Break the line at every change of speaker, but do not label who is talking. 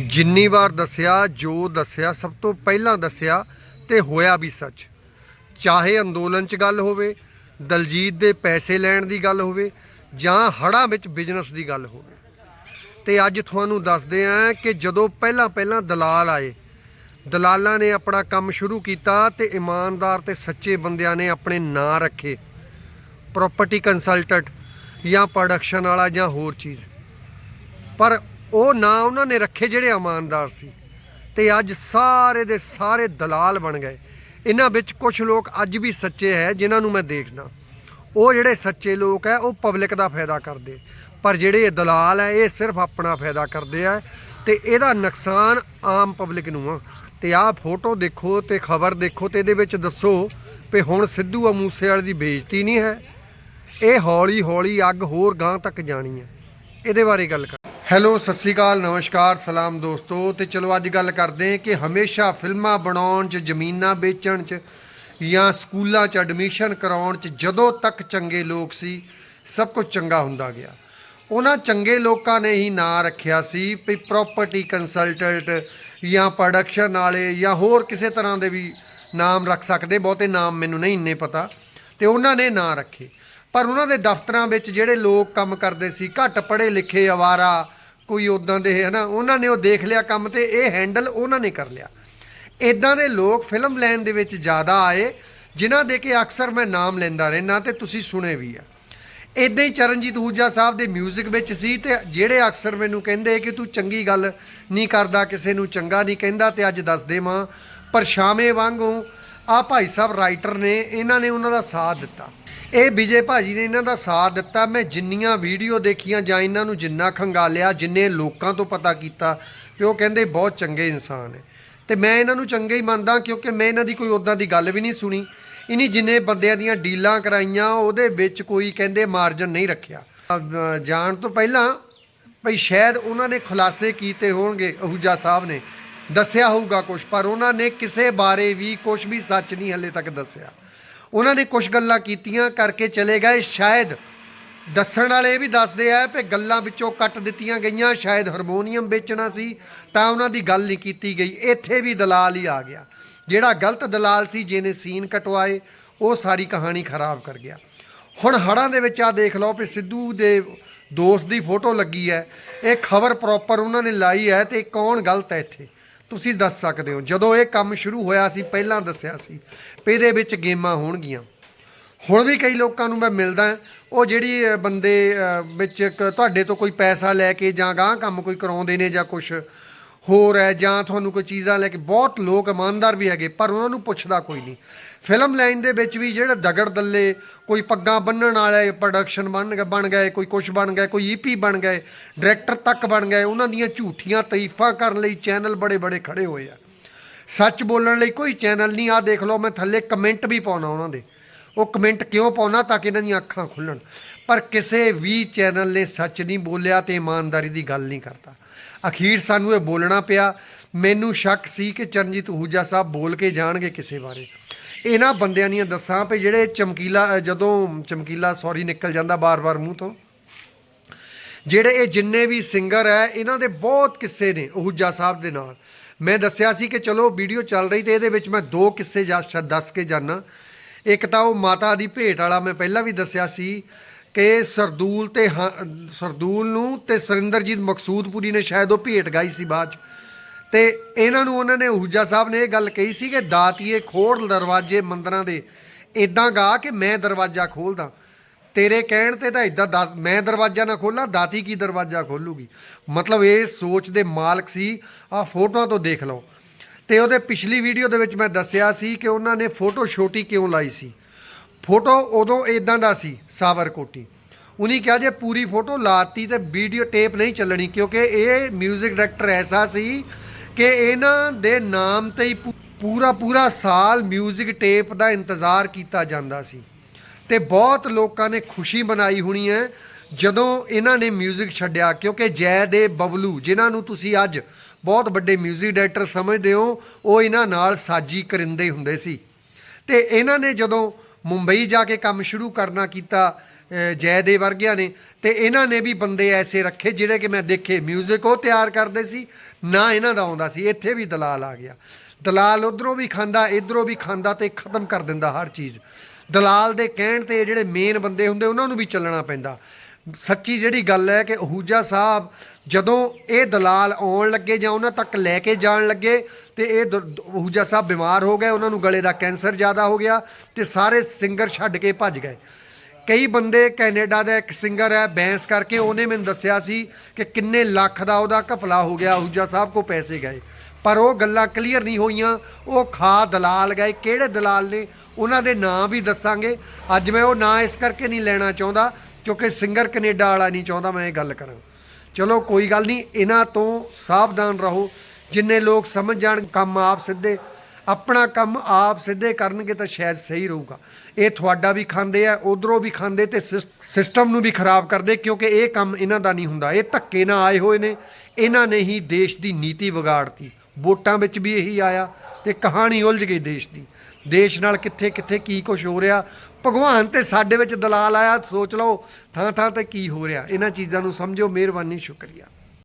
ਜਿੰਨੀ ਵਾਰ ਦੱਸਿਆ, ਜੋ ਦੱਸਿਆ, ਸਭ ਤੋਂ ਪਹਿਲਾਂ ਦੱਸਿਆ ਤੇ ਹੋਇਆ ਵੀ ਸੱਚ। ਚਾਹੇ ਅੰਦੋਲਨ 'ਚ ਗੱਲ ਹੋਵੇ, ਦਲਜੀਤ ਦੇ ਪੈਸੇ ਲੈਣ ਦੀ ਗੱਲ ਹੋਵੇ ਜਾਂ ਹੜ੍ਹਾਂ ਵਿੱਚ ਬਿਜ਼ਨਸ ਦੀ ਗੱਲ ਹੋਵੇ। ਤੇ ਅੱਜ ਤੁਹਾਨੂੰ ਦੱਸਦੇ ਆਂ ਕਿ ਜਦੋਂ ਪਹਿਲਾਂ ਪਹਿਲਾਂ ਦਲਾਲ ਆਏ, ਦਲਾਲਾਂ ਨੇ ਆਪਣਾ ਕੰਮ ਸ਼ੁਰੂ ਕੀਤਾ ਤੇ ਇਮਾਨਦਾਰ ਤੇ ਸੱਚੇ ਬੰਦਿਆਂ ਨੇ ਆਪਣੇ ਨਾਂ ਰੱਖੇ। ਪ੍ਰਾਪਰਟੀ ਕੰਸਲਟੈਂਟ ਜਾਂ ਪ੍ਰੋਡਕਸ਼ਨ ਵਾਲਾ ਜਾਂ ਹੋਰ ਚੀਜ਼। ਪਰ ਉਹ ਨਾਂ ਉਹਨਾਂ ਨੇ ਰੱਖੇ ਜਿਹੜੇ ਇਮਾਨਦਾਰ ਸੀ। ਤੇ ਅੱਜ ਸਾਰੇ ਦੇ ਸਾਰੇ ਦਲਾਲ ਬਣ ਗਏ। ਇਹਨਾਂ ਵਿੱਚ ਕੁਝ ਲੋਕ ਅੱਜ ਵੀ ਸੱਚੇ ਹੈ, ਜਿਨ੍ਹਾਂ ਨੂੰ ਮੈਂ ਦੇਖਦਾ। ਉਹ ਜਿਹੜੇ ਸੱਚੇ ਲੋਕ ਹੈ, ਉਹ ਪਬਲਿਕ ਦਾ ਫਾਇਦਾ ਕਰਦੇ। ਪਰ ਜਿਹੜੇ ਇਹ ਦਲਾਲ ਹੈ, ਇਹ ਸਿਰਫ ਆਪਣਾ ਫਾਇਦਾ ਕਰਦੇ ਆ। ਤੇ ਇਹਦਾ ਨੁਕਸਾਨ ਆਮ ਪਬਲਿਕ ਨੂੰ ਆ। ਤੇ ਆਹ ਫੋਟੋ ਦੇਖੋ, ਤੇ ਖਬਰ ਦੇਖੋ, ਤੇ ਇਹਦੇ ਵਿੱਚ ਦੱਸੋ ਵੀ ਹੁਣ ਸਿੱਧੂ ਆ ਮੂਸੇ ਵਾਲੇ ਦੀ ਬੇਇੱਜ਼ਤੀ ਨਹੀਂ ਹੈ। ਇਹ ਹੌਲੀ ਹੌਲੀ ਅੱਗ ਹੋਰ ਗਾਂ ਤੱਕ ਜਾਣੀ ਹੈ। ਇਹਦੇ ਬਾਰੇ ਗੱਲ ਕਰ। ਹੈਲੋ, ਸਤਿ ਸ਼੍ਰੀ ਅਕਾਲ, ਨਮਸਕਾਰ, ਸਲਾਮ ਦੋਸਤੋ। ਤੇ ਚਲੋ, ਅੱਜ ਗੱਲ ਕਰਦੇ ਹਾਂ ਕਿ ਹਮੇਸ਼ਾ ਫਿਲਮਾਂ ਬਣਾਉਣ 'ਚ, ਜ਼ਮੀਨਾਂ ਵੇਚਣ 'ਚ ਜਾਂ ਸਕੂਲਾਂ 'ਚ ਐਡਮਿਸ਼ਨ ਕਰਾਉਣ 'ਚ ਜਦੋਂ ਤੱਕ ਚੰਗੇ ਲੋਕ ਸੀ, ਸਭ ਕੁਝ ਚੰਗਾ ਹੁੰਦਾ ਗਿਆ। ਉਹਨਾਂ ਚੰਗੇ ਲੋਕਾਂ ਨੇ ਹੀ ਨਾਂ ਰੱਖਿਆ ਸੀ ਵੀ ਪ੍ਰਾਪਰਟੀ ਕੰਸਲਟੈਂਟ ਜਾਂ ਪ੍ਰੋਡਕਸ਼ਨ ਵਾਲੇ ਜਾਂ ਹੋਰ ਕਿਸੇ ਤਰ੍ਹਾਂ ਦੇ ਵੀ ਨਾਮ ਰੱਖ ਸਕਦੇ। ਬਹੁਤੇ ਨਾਮ ਮੈਨੂੰ ਨਹੀਂ ਇੰਨੇ ਪਤਾ। ਤੇ ਉਹਨਾਂ ਨੇ ਨਾਂ ਰੱਖੇ। ਪਰ ਉਹਨਾਂ ਦੇ ਦਫ਼ਤਰਾਂ ਵਿੱਚ ਜਿਹੜੇ ਲੋਕ ਕੰਮ ਕਰਦੇ ਸੀ, ਘੱਟ ਪੜ੍ਹੇ ਲਿਖੇ ਅਵਾਰਾ ਕੋਈ ਉਦਾਂ ਦੇ ਹੈ ਨਾ ਉਹਨਾਂ ਨੇ ਉਹ ਦੇਖ ਲਿਆ ਕੰਮ ਤੇ, ਇਹ ਹੈਂਡਲ ਉਹਨਾਂ ਨੇ ਕਰ ਲਿਆ। ਇਦਾਂ ਦੇ ਲੋਕ ਫਿਲਮ ਲੈਣ ਦੇ ਵਿੱਚ ਜ਼ਿਆਦਾ ਆਏ, ਜਿਨ੍ਹਾਂ ਦੇ ਕਿ ਅਕਸਰ ਮੈਂ ਨਾਮ ਲੈਂਦਾ ਰਹਿਣਾ ਤੇ ਤੁਸੀਂ ਸੁਣੇ ਵੀ ਆ। ਇਦਾਂ ਹੀ ਚਰਨਜੀਤ ਹੂਜਾ ਸਾਹਿਬ ਦੇ 뮤직 ਵਿੱਚ ਸੀ ਤੇ ਜਿਹੜੇ ਅਕਸਰ ਮੈਨੂੰ ਕਹਿੰਦੇ ਕਿ ਤੂੰ ਚੰਗੀ ਗੱਲ ਨਹੀਂ ਕਰਦਾ, ਕਿਸੇ ਨੂੰ ਚੰਗਾ ਨਹੀਂ ਕਹਿੰਦਾ ਤੇ ਅੱਜ ਦੱਸ ਦੇਵਾਂ ਪਰਛਾਵੇਂ ਵਾਂਗੂ ਆ ਭਾਈ ਸਾਹਿਬ ਰਾਈਟਰ ਨੇ, ਇਹਨਾਂ ਨੇ ਉਹਨਾਂ ਦਾ ਸਾਥ ਦਿੱਤਾ। ਇਹ ਵਿਜੇ ਭਾਜੀ ਨੇ ਇਹਨਾਂ ਦਾ ਸਾਥ ਦਿੱਤਾ। ਮੈਂ ਜਿੰਨੀਆਂ ਵੀਡੀਓ ਦੇਖੀਆਂ ਜਾਂ ਇਹਨਾਂ ਨੂੰ ਜਿੰਨਾ ਖੰਗਾਲਿਆ, ਜਿੰਨੇ ਲੋਕਾਂ ਤੋਂ ਪਤਾ ਕੀਤਾ ਕਿ ਉਹ ਕਹਿੰਦੇ ਬਹੁਤ ਚੰਗੇ ਇਨਸਾਨ ਹੈ ਤੇ ਮੈਂ ਇਹਨਾਂ ਨੂੰ ਚੰਗੇ ਹੀ ਮੰਨਦਾ ਕਿਉਂਕਿ ਮੈਂ ਇਹਨਾਂ ਦੀ ਕੋਈ ਉਦਾਂ ਦੀ ਗੱਲ ਵੀ ਨਹੀਂ ਸੁਣੀ। ਇਨੀ ਜਿੰਨੇ ਬੰਦਿਆਂ ਦੀਆਂ ਡੀਲਾਂ ਕਰਾਈਆਂ, ਉਹਦੇ ਵਿੱਚ ਕੋਈ ਕਹਿੰਦੇ ਮਾਰਜਨ ਨਹੀਂ ਰੱਖਿਆ। ਜਾਣ ਤੋਂ ਪਹਿਲਾਂ ਭਈ ਸ਼ਾਇਦ ਉਹਨਾਂ ਨੇ ਖੁਲਾਸੇ ਕੀਤੇ ਹੋਣਗੇ, ਅਹੂਜਾ ਸਾਹਿਬ ਨੇ। ਦੱਸਿਆ ਹੋਊਗਾ ਕੁਝ ਪਰ ਉਹਨਾਂ ਨੇ ਕਿਸੇ ਬਾਰੇ ਵੀ ਕੁਝ ਵੀ ਸੱਚ ਨਹੀਂ ਹਲੇ ਤੱਕ ਦੱਸਿਆ। ਉਹਨਾਂ ਨੇ ਕੁਝ ਗੱਲਾਂ ਕੀਤੀਆਂ ਕਰਕੇ ਚਲੇ ਗਏ। ਸ਼ਾਇਦ ਦੱਸਣ ਵਾਲੇ ਵੀ ਦੱਸਦੇ ਆ ਕਿ ਗੱਲਾਂ ਵਿੱਚੋਂ ਕੱਟ ਦਿੱਤੀਆਂ ਗਈਆਂ, ਸ਼ਾਇਦ ਹਾਰਮੋਨੀਅਮ ਵੇਚਣਾ ਸੀ, ਤਾਂ ਉਹਨਾਂ ਦੀ ਗੱਲ ਨਹੀਂ ਕੀਤੀ ਗਈ। ਇੱਥੇ ਵੀ ਦਲਾਲ ਹੀ ਆ ਗਿਆ। ਜਿਹੜਾ ਗਲਤ ਦਲਾਲ ਸੀ, ਜਿਹਨੇ ਸੀਨ ਕਟਵਾਏ, ਉਹ ਸਾਰੀ ਕਹਾਣੀ ਖਰਾਬ ਕਰ ਗਿਆ। ਹੁਣ ਹੜਾਂ ਦੇ ਵਿੱਚ ਆ ਦੇਖ ਲਓ ਵੀ ਸਿੱਧੂ ਦੇ ਦੋਸਤ ਦੀ ਫੋਟੋ ਲੱਗੀ ਹੈ। ਇਹ ਖਬਰ ਪ੍ਰੋਪਰ ਉਹਨਾਂ ਨੇ ਲਾਈ ਹੈ ਤੇ ਕੌਣ ਗਲਤ ਹੈ ਇੱਥੇ? ਤੁਸੀਂ ਦੱਸ ਸਕਦੇ ਹੋ, ਜਦੋਂ ਇਹ ਕੰਮ ਸ਼ੁਰੂ ਹੋਇਆ ਸੀ, ਪਹਿਲਾਂ ਦੱਸਿਆ ਸੀ, ਵੀ ਇਹਦੇ ਵਿੱਚ ਗੇਮਾਂ ਹੋਣਗੀਆਂ। ਹੁਣ ਵੀ ਕਈ ਲੋਕਾਂ ਨੂੰ ਮੈਂ ਮਿਲਦਾ, ਉਹ ਜਿਹੜੀ ਬੰਦੇ ਵਿੱਚ ਇੱਕ ਤੁਹਾਡੇ ਤੋਂ ਕੋਈ ਪੈਸਾ ਲੈ ਕੇ ਜਾਂ ਗਾਂ ਕੰਮ ਕੋਈ ਕਰਾਉਂਦੇ ਨੇ ਜਾਂ ਕੁਝ ਹੋਰ ਹੈ, ਜਾਂ ਤੁਹਾਨੂੰ ਕੋਈ ਚੀਜ਼ਾਂ ਲੈ ਕੇ, ਬਹੁਤ ਲੋਕ ਇਮਾਨਦਾਰ ਵੀ ਹੈਗੇ, ਪਰ ਉਹਨਾਂ ਨੂੰ ਪੁੱਛਦਾ ਕੋਈ ਨਹੀਂ। ਫਿਲਮ ਲਾਈਨ ਦੇ ਵਿੱਚ ਵੀ ਜਿਹੜੇ ਦਗੜ ਦੱਲੇ, ਕੋਈ ਪੱਗਾਂ ਬੰਨਣ ਵਾਲੇ ਪ੍ਰੋਡਕਸ਼ਨ ਬਣ ਗਏ ਬਣ ਗਏ, ਕੋਈ ਕੁਛ ਬਣ ਗਏ, ਕੋਈ ਈਪੀ ਬਣ ਗਏ ਡਾਇਰੈਕਟਰ ਤੱਕ ਬਣ ਗਏ, ਉਹਨਾਂ ਦੀਆਂ ਝੂਠੀਆਂ ਤਾਰੀਫਾਂ ਕਰਨ ਲਈ ਚੈਨਲ ਬੜੇ ਬੜੇ ਖੜੇ ਹੋਏ ਆ। ਸੱਚ ਬੋਲਣ ਲਈ ਕੋਈ ਚੈਨਲ ਨਹੀਂ ਆ ਦੇਖ ਲਓ, ਮੈਂ ਥੱਲੇ ਕਮੈਂਟ ਵੀ ਪਾਉਣਾ ਉਹਨਾਂ ਦੇ। ਉਹ ਕਮੈਂਟ ਕਿਉਂ ਪਾਉਣਾ ਤਾਂ ਕਿ ਇਹਨਾਂ ਦੀਆਂ ਅੱਖਾਂ ਖੁੱਲਣ? ਪਰ ਕਿਸੇ ਵੀ ਚੈਨਲ ਨੇ ਸੱਚ ਨਹੀਂ ਬੋਲਿਆ ਤੇ ਇਮਾਨਦਾਰੀ ਦੀ ਗੱਲ ਨਹੀਂ ਕਰਦਾ ਅਖੀਰ ਸਾਨੂੰ ਇਹ ਬੋਲਣਾ ਪਿਆ, ਮੈਨੂੰ ਸ਼ੱਕ ਸੀ ਕਿ ਚਰਨਜੀਤ ਹੂਜਾ ਸਾਹਿਬ ਬੋਲ ਕੇ ਜਾਣਗੇ ਕਿਸੇ ਬਾਰੇ। ਇਹਨਾਂ ਬੰਦਿਆਂ ਦੀਆਂ ਦੱਸਾਂ ਵੀ ਜਿਹੜੇ ਚਮਕੀਲਾ ਜਦੋਂ ਚਮਕੀਲਾ ਸੌਰੀ ਨਿਕਲ ਜਾਂਦਾ ਬਾਰ-ਬਾਰ ਮੂੰਹ ਤੋਂ, ਜਿਹੜੇ ਇਹ ਜਿੰਨੇ ਵੀ ਸਿੰਗਰ ਹੈ, ਇਹਨਾਂ ਦੇ ਬਹੁਤ ਕਿੱਸੇ ਨੇ ਉਹੂਜਾ ਸਾਹਿਬ ਦੇ ਨਾਲ। ਮੈਂ ਦੱਸਿਆ ਸੀ ਕਿ ਚਲੋ ਵੀਡੀਓ ਚੱਲ ਰਹੀ ਤੇ ਇਹਦੇ ਵਿੱਚ ਮੈਂ ਦੋ ਕਿੱਸੇ ਜਾ- ਸ਼- ਦੱਸ ਕੇ ਜਾਣਾ ਇੱਕ ਤਾਂ ਉਹ ਮਾਤਾ ਦੀ ਭੇਟ ਵਾਲਾ ਮੈਂ ਪਹਿਲਾਂ ਵੀ ਦੱਸਿਆ ਸੀ ਕਿ ਸਰਦੂਲ ਤੇ ਹਾਂ- ਸਰਦੂਲ ਨੂੰ ਤੇ ਸੁਰਿੰਦਰਜੀਤ ਮਕਸੂਦਪੁਰੀ ਨੇ ਸ਼ਾਇਦ ਉਹ ਭੇਟ ਗਾਈ ਸੀ ਬਾਅਦ ਚ। ਤੇ ਇਹਨਾਂ ਨੂੰ ਉਹਨਾਂ ਨੇ ਹੂਜਾ ਸਾਹਿਬ ਨੇ ਇਹ ਗੱਲ ਕਹੀ ਸੀ ਕਿ ਦਾਤੀਏ ਖੋੜ ਦਰਵਾਜ਼ੇ ਮੰਦਰਾਂ ਦੇ। ਇਦਾਂ ਗਾ ਕਿ ਮੈਂ ਦਰਵਾਜ਼ਾ ਖੋਲਦਾ। ਤੇਰੇ ਕਹਿਣ ਤੇ ਤਾਂ ਇਦਾਂ ਮੈਂ ਦਰਵਾਜ਼ਾ ਨਾ ਖੋਲਾਂ, ਦਾਤੀ ਕੀ ਦਰਵਾਜ਼ਾ ਖੋਲੂਗੀ? ਮਤਲਬ ਇਹ ਸੋਚ ਦੇ ਮਾਲਕ ਸੀ। ਆ ਫੋਟੋਆਂ ਤੋਂ ਦੇਖ ਲਓ। ਤੇ ਉਹਦੇ ਪਿਛਲੀ ਵੀਡੀਓ ਦੇ ਵਿੱਚ ਮੈਂ ਦੱਸਿਆ ਸੀ ਕਿ ਉਹਨਾਂ ਨੇ ਫੋਟੋ ਛੋਟੀ ਕਿਉਂ ਲਾਈ ਸੀ? ਫੋਟੋ ਉਦੋਂ ਇਦਾਂ ਦਾ ਸੀ, ਸਾਵਰਕੋਟੀ। ਉਨੀ ਕਿਹਾ ਜੇ ਪੂਰੀ ਫੋਟੋ ਲਾਤੀ ਤੇ ਵੀਡੀਓ ਟੇਪ ਨਹੀਂ ਚੱਲਣੀ, ਕਿਉਂਕਿ ਇਹ 뮤직 ਡਾਇਰੈਕਟਰ ਐਸਾ ਸੀ ਕਿ ਇਹਨਾਂ ਦੇ ਨਾਮ ਤੇ ਹੀ ਪੂ- ਪੂਰਾ ਪੂਰਾ ਸਾਲ 뮤직 ਟੇਪ ਦਾ ਇੰਤਜ਼ਾਰ ਕੀਤਾ ਜਾਂਦਾ ਸੀ ਤੇ ਬਹੁਤ ਲੋਕਾਂ ਨੇ ਖੁਸ਼ੀ ਮਨਾਈ ਹੋਣੀ ਹੈ ਜਦੋਂ ਇਹਨਾਂ ਨੇ 뮤직 ਛੱਡਿਆ ਕਿਉਂਕਿ ਜੈ ਦੇ ਬਬਲੂ ਜਿਨ੍ਹਾਂ ਨੂੰ ਤੁਸੀਂ ਅੱਜ ਬਹੁਤ ਵੱਡੇ 뮤직 ਡਾਇਰੈਕਟਰ ਸਮਝਦੇ ਹੋ ਉਹ ਇਹਨਾਂ ਨਾਲ ਸਾਜੀ ਕਰਿੰਦੇ ਹੁੰਦੇ ਸੀ ਤੇ ਇਹਨਾਂ ਨੇ ਜਦੋਂ ਮੁੰਬਈ ਜਾ ਕੇ ਕੰਮ ਸ਼ੁਰੂ ਕਰਨਾ ਕੀਤਾ ਅਹ ਜੈ ਦੇ ਵਰਗਿਆਂ ਨੇ ਤੇ ਇਹਨਾਂ ਨੇ ਵੀ ਬੰਦੇ ਐਸੇ ਰੱਖੇ ਜਿਹੜੇ ਕਿ ਮੈਂ ਦੇਖੇ 뮤직 ਉਹ ਤਿਆਰ ਕਰਦੇ ਸੀ ਨਾ ਇਹਨਾਂ ਦਾ ਆਉਂਦਾ ਸੀ, ਇੱਥੇ ਵੀ ਦਲਾਲ ਆ ਗਿਆ। ਦਲਾਲ ਉਧਰੋਂ ਵੀ ਖਾਂਦਾ, ਇਧਰੋਂ ਵੀ ਖਾਂਦਾ ਤੇ ਖਤਮ ਕਰ ਦਿੰਦਾ ਹਰ ਚੀਜ਼। ਦਲਾਲ ਦੇ ਕਹਿਣ ਤੇ ਜਿਹੜੇ ਮੇਨ ਬੰਦੇ ਹੁੰਦੇ, ਉਹਨਾਂ ਨੂੰ ਵੀ ਚੱਲਣਾ ਪੈਂਦਾ। ਸੱਚੀ ਜਿਹੜੀ ਗੱਲ ਹੈ ਕਿ ਅਹੂਜਾ ਸਾਹਿਬ ਜਦੋਂ ਇਹ ਦਲਾਲ ਆਉਣ ਲੱਗੇ ਜਾਂ ਉਹਨਾਂ ਤੱਕ ਲੈ ਕੇ ਜਾਣ ਲੱਗੇ ਤੇ ਇਹ ਦ- ਅਹੂਜਾ ਸਾਹਿਬ ਬਿਮਾਰ ਹੋ ਗਏ, ਉਹਨਾਂ ਨੂੰ ਗਲੇ ਦਾ ਕੈਂਸਰ ਜ਼ਿਆਦਾ ਹੋ ਗਿਆ ਤੇ ਸਾਰੇ ਸਿੰਗਰ ਛੱਡ ਕੇ ਭੱਜ ਗਏ। ਕਈ ਬੰਦੇ ਕੈਨੇਡਾ ਦਾ ਇੱਕ ਸਿੰਗਰ ਹੈ ਬੈਂਸ ਕਰਕੇ ਉਹਨੇ ਮੈਨੂੰ ਦੱਸਿਆ ਸੀ ਕਿ ਕਿੰਨੇ ਲੱਖ ਦਾ ਉਹਦਾ ਘਪਲਾ ਹੋ ਗਿਆ, ਅਹੂਜਾ ਸਾਹਿਬ ਕੋ ਪੈਸੇ ਗਏ। ਪਰ ਉਹ ਗੱਲਾਂ ਕਲੀਅਰ ਨਹੀਂ ਹੋਈਆਂ, ਉਹ ਖਾ ਦਲਾਲ ਗਏ। ਕਿਹੜੇ ਦਲਾਲ ਨੇ? ਉਹਨਾਂ ਦੇ ਨਾਂ ਵੀ ਦੱਸਾਂਗੇ। ਅੱਜ ਮੈਂ ਉਹ ਨਾਂ ਇਸ ਕਰਕੇ ਨਹੀਂ ਲੈਣਾ ਚਾਹੁੰਦਾ, ਕਿਉਂਕਿ ਸਿੰਗਰ ਕੈਨੇਡਾ ਵਾਲਾ ਨਹੀਂ ਚਾਹੁੰਦਾ ਮੈਂ ਇਹ ਗੱਲ ਕਰਾਂ। ਚਲੋ ਕੋਈ ਗੱਲ ਨਹੀਂ, ਇਹਨਾਂ ਤੋਂ ਸਾਵਧਾਨ ਰਹੋ। ਜਿੰਨੇ ਲੋਕ ਸਮਝ ਜਾਣ, ਕੰਮ ਆਪ ਸਿੱਧੇ। ਆਪਣਾ ਕੰਮ ਆਪ ਸਿੱਧੇ ਕਰਨਗੇ ਤਾਂ ਸ਼ਾਇਦ ਸਹੀ ਰਹੂਗਾ। ਇਹ ਤੁਹਾਡਾ ਵੀ ਖਾਂਦੇ ਆ, ਉਧਰੋਂ ਵੀ ਖਾਂਦੇ ਤੇ ਸਿਸ- ਸਿਸਟਮ ਨੂੰ ਵੀ ਖਰਾਬ ਕਰਦੇ ਕਿਉਂਕਿ ਇਹ ਕੰਮ ਇਹਨਾਂ ਦਾ ਨਹੀਂ ਹੁੰਦਾ। ਇਹ ਧੱਕੇ ਨਾਲ ਆਏ ਹੋਏ ਨੇ। ਇਹਨਾਂ ਨੇ ਹੀ ਦੇਸ਼ ਦੀ ਨੀਤੀ ਵਿਗਾੜਤੀ। ਵੋਟਾਂ ਵਿੱਚ ਵੀ ਇਹੀ ਆਇਆ ਤੇ ਕਹਾਣੀ ਉਲਝ ਗਈ ਦੇਸ਼ ਦੀ। ਦੇਸ਼ ਨਾਲ ਕਿੱਥੇ ਕਿੱਥੇ ਕੀ ਕੁਝ ਹੋ ਰਿਹਾ? ਭਗਵਾਨ ਤੇ ਸਾਡੇ ਵਿੱਚ ਦਲਾਲ ਆਇਆ, ਸੋਚ ਲਓ ਥਾਂ ਥਾਂ ਤੇ ਕੀ ਹੋ ਰਿਹਾ? ਇਹਨਾਂ ਚੀਜ਼ਾਂ ਨੂੰ ਸਮਝੋ। ਮਿਹਰਬਾਨੀ, ਸ਼ੁਕਰੀਆ।